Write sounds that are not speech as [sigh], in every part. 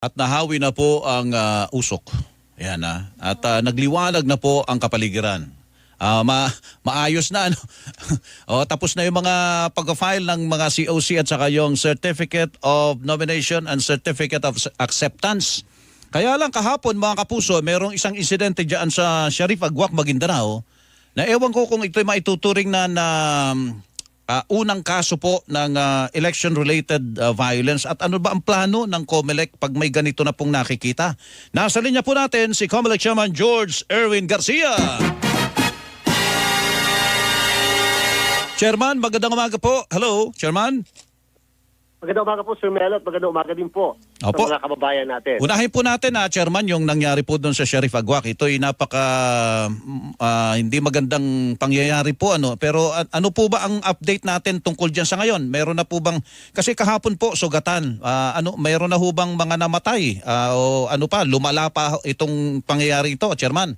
At nahawi na po ang ah, usok. Ayan na. At ah, nagliwanag na po ang kapaligiran. Ah, ma maayos na ano. [laughs] o, tapos na yung mga pag-file ng mga COC at saka yung Certificate of Nomination and Certificate of Acceptance. Kaya lang kahapon mga kapuso, merong isang insidente diyan sa Sharif Agwak, Maguindanao na ewan ko kung ito'y maituturing na na Ah, unang kaso po ng ah, election-related ah, violence at ano ba ang plano ng COMELEC pag may ganito na pong nakikita? Nasa linya po natin si COMELEC Chairman George Erwin Garcia. Chairman, magandang umaga po. Hello, Chairman. Magandang umaga po, Sir Melo, at magandang umaga din po Opo. sa mga kababayan natin. Unahin po natin, ah, Chairman, yung nangyari po doon sa Sheriff Agwak. Ito'y napaka mm, ah, hindi magandang pangyayari po. Ano. Pero ah, ano po ba ang update natin tungkol dyan sa ngayon? Meron na po bang, kasi kahapon po, sugatan. Ah, ano, meron na ho bang mga namatay? Ah, o ano pa, lumala pa itong pangyayari ito, Chairman?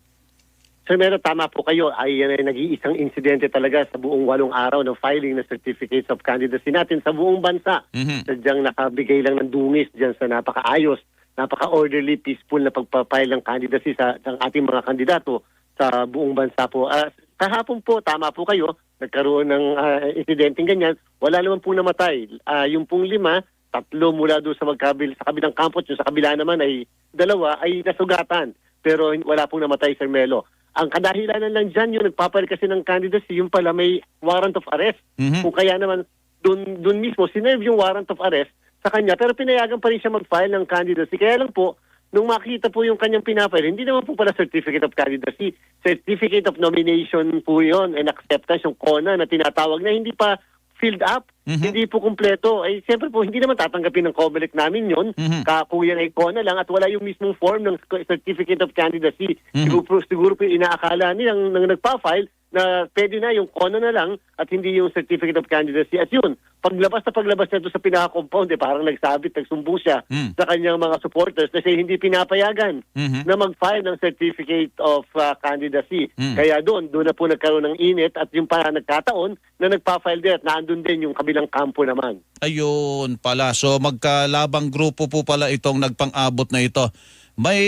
Sir Melo, tama po kayo. Ay yan ay nag-iisang insidente talaga sa buong walong araw ng filing ng certificates of candidacy natin sa buong bansa. Mhm. Sadyang nakabigay lang ng dungis dyan sa napakaayos, napaka-orderly, peaceful na pagpapile ng candidacy sa ng ating mga kandidato sa buong bansa po. Ah, kahapon po, tama po kayo, nagkaroon ng ah, insidenteng ganyan. Wala naman po namatay. Ah, yung pong lima, tatlo mula doon sa magkabil sa kabilang campus, yung sa kabila naman ay dalawa ay nasugatan. Pero wala pong namatay, Sir Melo. Ang kadahilanan lang dyan, yung nagpapalit kasi ng candidacy, yung pala may warrant of arrest. Mhm. Kung kaya naman, dun, dun mismo, sinerve yung warrant of arrest sa kanya, pero pinayagan pa rin siya mag-file ng candidacy. Kaya lang po, nung makita po yung kanyang pinafile, hindi naman po pala certificate of candidacy, certificate of nomination po yon and acceptance, yung CONA na tinatawag na hindi pa filled up, Mhm. hindi po kumpleto. Ay, siyempre po, hindi naman tatanggapin ng COMELEC namin yon Mhm. Kakuya ay CONA lang at wala yung mismong form ng certificate of candidacy. Mhm. Siguro, siguro po inaakala nilang nang nagpa-file na pwede na yung CONA na lang at hindi yung certificate of candidacy. At yun, paglabas na paglabas na doon sa pinaka-compound, eh, parang nagsabit, nagsumbong siya Mm. sa kanyang mga supporters kasi hindi pinapayagan Mhm. na mag-file ng certificate of uh, candidacy. Mm. Kaya doon, doon na po nagkaroon ng init at yung pa nagkataon na nagpa-file din at naandun din yung kabilang kampo naman. Ayun pala. So magkalabang grupo po pala itong nagpang-abot na ito. May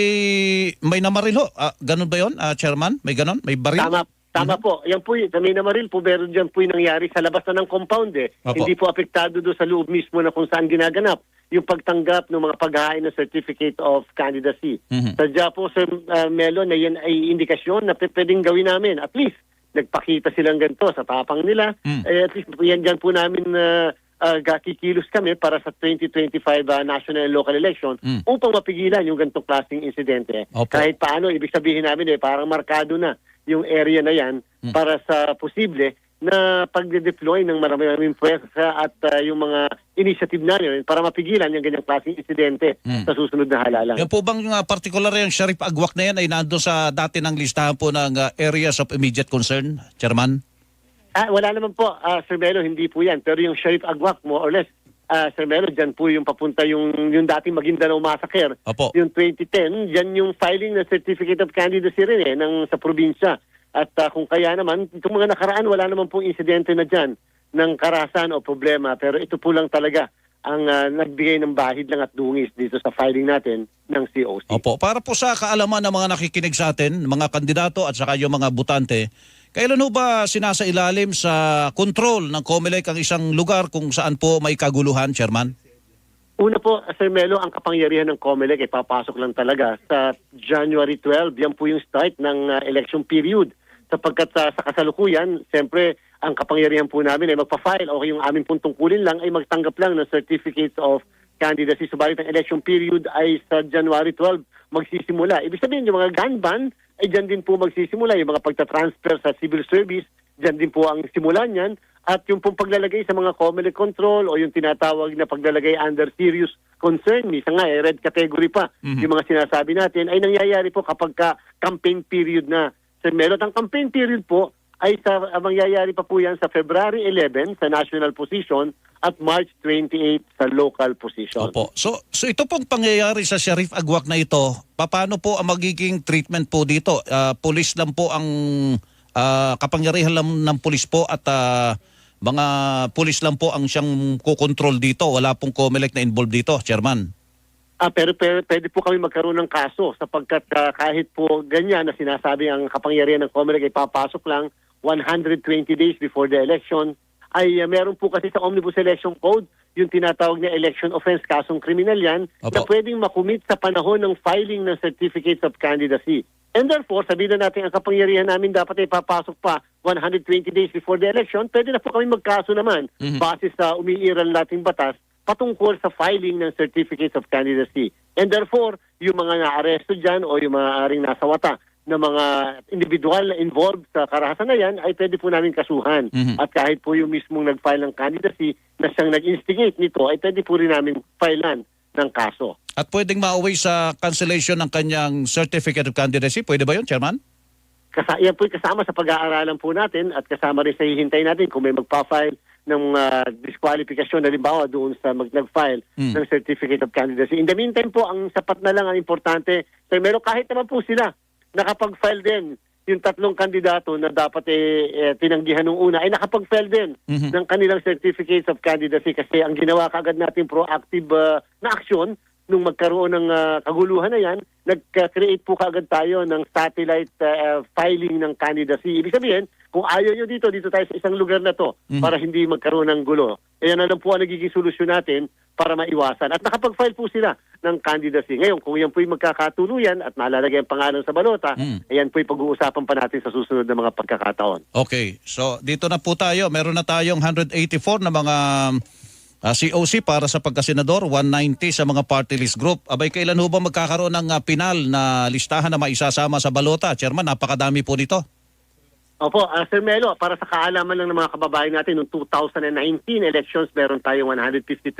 may namaril ho. Ah, ganun ba 'yon, ah, Chairman? May ganun? May baril? Tama, tama po. Yan po, sa Minamaril po, meron dyan po yung nangyari sa labas na ng compound eh. Opo. Hindi po apektado doon sa loob mismo na kung saan ginaganap yung pagtanggap ng mga paghahain ng certificate of candidacy. Mhm. Sadya po, Sir uh, Melo, na yan ay indikasyon na pwedeng gawin namin. At least, nagpakita silang ganito sa tapang nila. Mm. Eh, at least, yan dyan po namin uh, uh, kikilos kami para sa 2025 uh, national and local election Mm. upang mapigilan yung ganitong klaseng insidente. Opo. Kahit paano, ibig sabihin namin eh, parang markado na yung area na yan Mm. para sa posible na pagde-deploy ng maraming puwersa at uh, yung mga initiative na yun para mapigilan yung ganyang klaseng insidente Mm. sa susunod na halalan. Yan po bang uh, particular yung Sheriff Agwak na yan ay nandun sa dati ng listahan po ng uh, areas of immediate concern, Chairman? Ah, wala naman po, ah, Sir Melo, hindi po yan. Pero yung Sheriff Agwak, more or less, ah, Sir Melo, dyan po yung papunta yung, yung dating Maguindanao Massacre. Opo. Yung 2010, dyan yung filing ng Certificate of Candidacy rin eh, ng, sa probinsya. At ah, kung kaya naman, itong mga nakaraan, wala naman pong insidente na dyan ng karasan o problema. Pero ito po lang talaga ang ah, nagbigay ng bahid lang at dungis dito sa filing natin ng COC. Opo. Para po sa kaalaman ng mga nakikinig sa atin, mga kandidato at saka yung mga butante, kailan ho ba sinasailalim sa control ng COMELEC ang isang lugar kung saan po may kaguluhan, Chairman? Una po, Sir Melo, ang kapangyarihan ng COMELEC ay papasok lang talaga sa January 12. Yan po yung start ng uh, election period. Sapagkat sa, sa kasalukuyan, siyempre, ang kapangyarihan po namin ay magpa-file o yung aming pong tungkulin lang ay magtanggap lang ng certificates of candidacy. Subalit ang election period ay sa January 12 magsisimula. Ibig sabihin, yung mga gun ban ay dyan din po magsisimula. Yung mga pagta-transfer sa civil service, dyan din po ang simulan yan. At yung pong paglalagay sa mga COMELEC control o yung tinatawag na paglalagay under serious concern, misa nga eh, red category pa, Mhm. yung mga sinasabi natin, ay nangyayari po kapag ka campaign period na. Sa Melot, ang campaign period po ay sa ang mangyayari pa po yan sa February 11 sa national position at March 28 sa local position. Opo. So, so ito pong pangyayari sa Sheriff Agwak na ito, paano po ang magiging treatment po dito? Ah, pulis lang po ang ah, kapangyarihan lang ng pulis po at ah, mga pulis lang po ang siyang kukontrol dito. Wala pong COMELEC na involved dito, Chairman. Ah, pero, pero pwede po kami magkaroon ng kaso sapagkat ah, kahit po ganyan na sinasabi ang kapangyarihan ng COMELEC ay papasok lang 120 days before the election, ay ah, meron po kasi sa Omnibus Election Code yung tinatawag na election offense, kasong kriminal yan, Opo. na pwedeng makumit sa panahon ng filing ng certificates of candidacy. And therefore, sabihin na natin ang kapangyarihan namin dapat ay papasok pa 120 days before the election, pwede na po kami magkaso naman Mhm. base sa umiiral nating batas patungkol sa filing ng certificates of candidacy. And therefore, yung mga naaresto dyan o yung mga aring nasa wata na mga individual na involved sa karahasan na yan ay pwede po namin kasuhan. Mhm. At kahit po yung mismong nag-file ng candidacy na siyang nag-instigate nito ay pwede po rin namin filean ng kaso. At pwedeng mauwi sa cancellation ng kanyang certificate of candidacy. Pwede ba yun, Chairman? Kasa, yan po kasama sa pag-aaralan po natin at kasama rin sa hihintay natin kung may magpa-file ng uh, disqualification halimbawa doon sa mag nag-file Mm. ng certificate of candidacy. In the meantime po, ang sapat na lang ang importante, so, meron kahit naman po sila nakapag-file din yung tatlong kandidato na dapat eh, eh, tinanggihan nung una ay nakapag-file din Mhm. ng kanilang certificates of candidacy kasi ang ginawa kagad natin proactive uh, na aksyon nung magkaroon ng uh, kaguluhan na yan, nag-create po kagad tayo ng satellite uh, filing ng candidacy. Ibig sabihin, kung ayaw nyo dito, dito tayo sa isang lugar na to Mhm. para hindi magkaroon ng gulo. Ayan na lang po ang nagiging solusyon natin para maiwasan. At nakapag-file po sila ng candidacy. Ngayon, kung yan po'y magkakatuluyan at malalagay ang pangalan sa balota, Mm. ayan po'y pag-uusapan pa natin sa susunod na mga pagkakataon. Okay. So, dito na po tayo. Meron na tayong 184 na mga ah, COC para sa pagkasenador, 190 sa mga party list group. Abay, kailan ho ba magkakaroon ng ah, pinal na listahan na maisasama sa balota? Chairman, napakadami po nito. Opo, uh, Sir Melo, para sa kaalaman lang ng mga kababayan natin, noong 2019 elections, meron tayong 153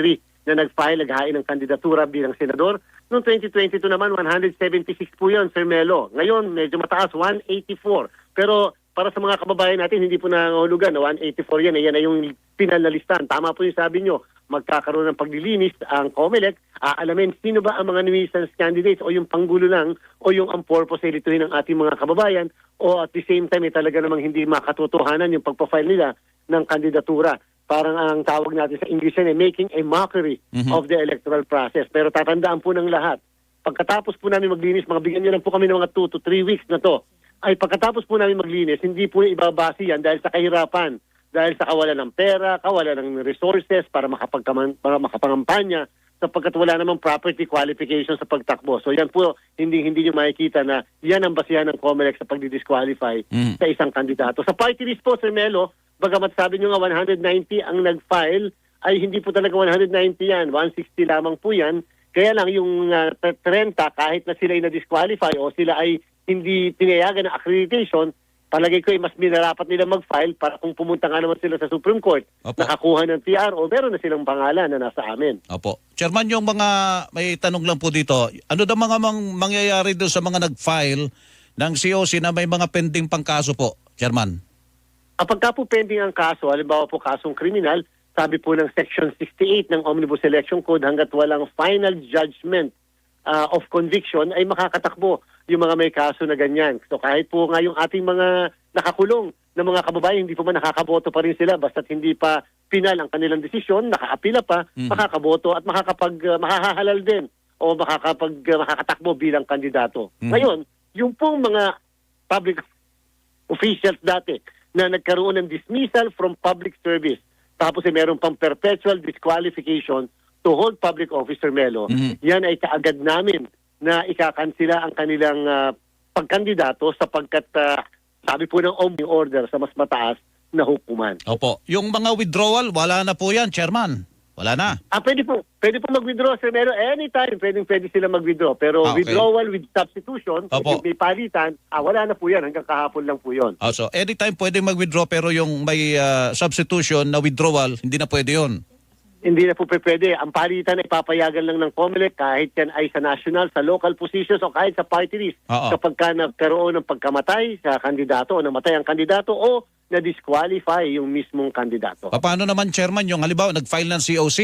na nag-file, naghain ng kandidatura bilang senador. Noong 2022 naman, 176 po yun, Sir Melo. Ngayon, medyo mataas, 184. Pero para sa mga kababayan natin, hindi po nangahulugan na 184 yan. Yan ay yung pinal. Tama po yung sabi nyo, magkakaroon ng paglilinis ang COMELEC, aalamin sino ba ang mga nuisance candidates o yung panggulo lang o yung ang purpose ay lituhin ng ating mga kababayan o at the same time eh, talaga namang hindi makatotohanan yung pagpa-file nila ng kandidatura. Parang ang tawag natin sa English yan eh, making a mockery Mhm. of the electoral process. Pero tatandaan po ng lahat, pagkatapos po namin maglinis, mga bigyan nyo lang po kami ng mga 2 to 3 weeks na to, ay pagkatapos po namin maglinis, hindi po ibabase yan dahil sa kahirapan, dahil sa kawalan ng pera, kawalan ng resources para, makapagkaman, para makapangampanya, sapagkat wala namang property qualification sa pagtakbo. So yan po, hindi hindi nyo makikita na yan ang basihan ng COMELEC sa pagdidisqualify Mm. sa isang kandidato. Sa party list po, Sir Melo, bagamat sabi nyo nga 190 ang nag-file, ay hindi po talaga 190 yan. 160 lamang po yan. Kaya lang yung uh, 30, kahit na sila ay na-disqualify o sila ay hindi tinayagan ng accreditation, palagay ko ay mas minarapat nila mag-file para kung pumunta nga naman sila sa Supreme Court, Opo. nakakuha ng TRO, meron na silang pangalan na nasa amin. Opo. Chairman, yung mga, may tanong lang po dito, ano daw mga mang, mangyayari doon sa mga nag-file ng COC na may mga pending pangkaso po, Chairman? Kapag ka po pending ang kaso, halimbawa po kasong kriminal, sabi po ng Section 68 ng Omnibus Election Code hanggat walang final judgment uh, of conviction ay makakatakbo yung mga may kaso na ganyan. So kahit po nga yung ating mga nakakulong na mga kababayan, hindi po man nakakaboto pa rin sila basta't hindi pa final ang kanilang desisyon, nakaapila pa, Mhm. makakaboto at makakapag, uh, makahahalal din o makakapag, uh, makakatakbo bilang kandidato. Mhm. Ngayon, yung pong mga public officials dati na nagkaroon ng dismissal from public service. Tapos ay meron pang perpetual disqualification to hold public officer Melo. Mhm. Yan ay kaagad namin na ikakansila ang kanilang ah, pagkandidato sapagkat ah, sabi po ng Omni Order sa mas mataas na hukuman. Opo. Yung mga withdrawal, wala na po yan, Chairman. Wala na. Ah, pwede po, pwede po mag-withdraw, Sir Melo. Anytime, pwede, pwede sila mag-withdraw. Pero Ah, okay. withdrawal with substitution, Opo. may palitan, ah, wala na po yan. Hanggang kahapon lang po yon. Oh, so, anytime pwede mag-withdraw pero yung may ah, substitution na withdrawal, hindi na pwede yun. Hindi na po pwede. Ang palitan ay papayagan lang ng COMELEC kahit yan ay sa national, sa local positions o kahit sa party list. Oo. Kapag ka nagkaroon ng pagkamatay sa kandidato o namatay ang kandidato o na-disqualify yung mismong kandidato. Paano naman, Chairman, yung halimbawa, nag-file ng COC,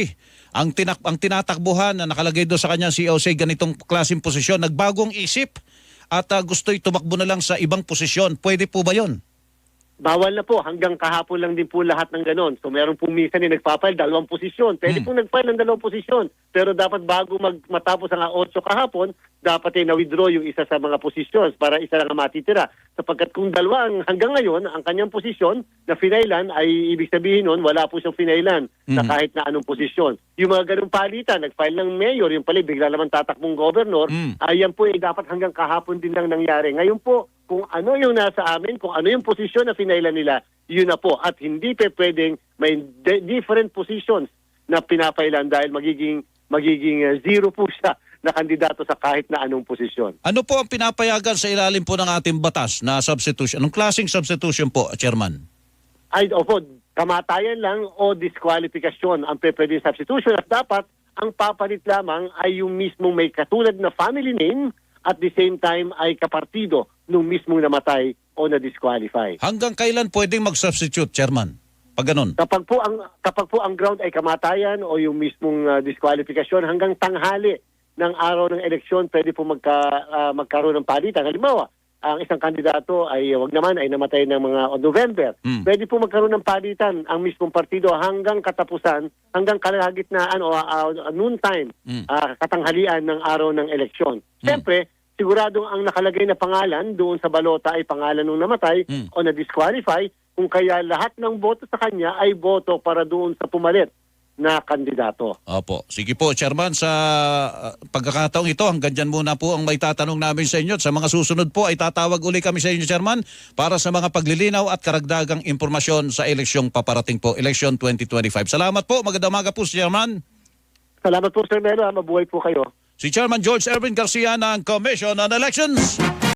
ang, tinak ang tinatakbuhan na nakalagay doon sa kanyang COC, ganitong klaseng posisyon, nagbagong isip at ah, gusto'y tumakbo na lang sa ibang posisyon. Pwede po ba yun? Bawal na po. Hanggang kahapon lang din po lahat ng ganon. So meron po minsan yung nagpapile, dalawang posisyon. Pwede Hmm. pong nagpile ng dalawang posisyon. Pero dapat bago mag, matapos ang 8 kahapon, dapat ay na-withdraw yung isa sa mga posisyon para isa lang ang matitira. Sapagkat kung dalawa ang, hanggang ngayon, ang kanyang posisyon na finailan ay ibig sabihin nun, wala po siyang finailan na Mhm. kahit na anong posisyon. Yung mga ganung palitan, nag-file ng mayor, yung pala bigla naman tatakbong governor, Mm. ayan po ay dapat hanggang kahapon din lang nangyari. Ngayon po, kung ano yung nasa amin, kung ano yung posisyon na finailan nila, yun na po. At hindi pe pwedeng may different positions na pinapailan dahil magiging magiging uh, zero po siya na kandidato sa kahit na anong posisyon. Ano po ang pinapayagan sa ilalim po ng ating batas na substitution? Anong klaseng substitution po, Chairman? Ay, opo, kamatayan lang o disqualification ang pwede substitution at dapat ang papalit lamang ay yung mismong may katulad na family name at the same time ay kapartido nung mismong namatay o na-disqualify. Hanggang kailan pwedeng mag-substitute, Chairman? Pag ganun. Kapag po ang kapag po ang ground ay kamatayan o yung mismong uh, disqualification hanggang tanghali ng araw ng eleksyon pwede po magka, ah, magkaroon ng palitan. Halimbawa, ang isang kandidato ay wag naman ay namatay ng mga o November. Hmm. Pwede po magkaroon ng palitan ang mismong partido hanggang katapusan, hanggang kalagitnaan o ah, noon time, Hmm. ah, katanghalian ng araw ng eleksyon. Siyempre, siguradong ang nakalagay na pangalan doon sa balota ay pangalan ng namatay Hmm. o na-disqualify kung kaya lahat ng boto sa kanya ay boto para doon sa pumalit na kandidato. Opo. Sige po, Chairman, sa uh, pagkakataong ito, hanggang dyan muna po ang may tatanong namin sa inyo. At Sa mga susunod po ay tatawag uli kami sa inyo, Chairman, para sa mga paglilinaw at karagdagang impormasyon sa eleksyong paparating po, eleksyon 2025. Salamat po. Magandang umaga po, Chairman. Salamat po Sir Melo, mabuhay po kayo. Si Chairman George Erwin Garcia ng Commission on Elections.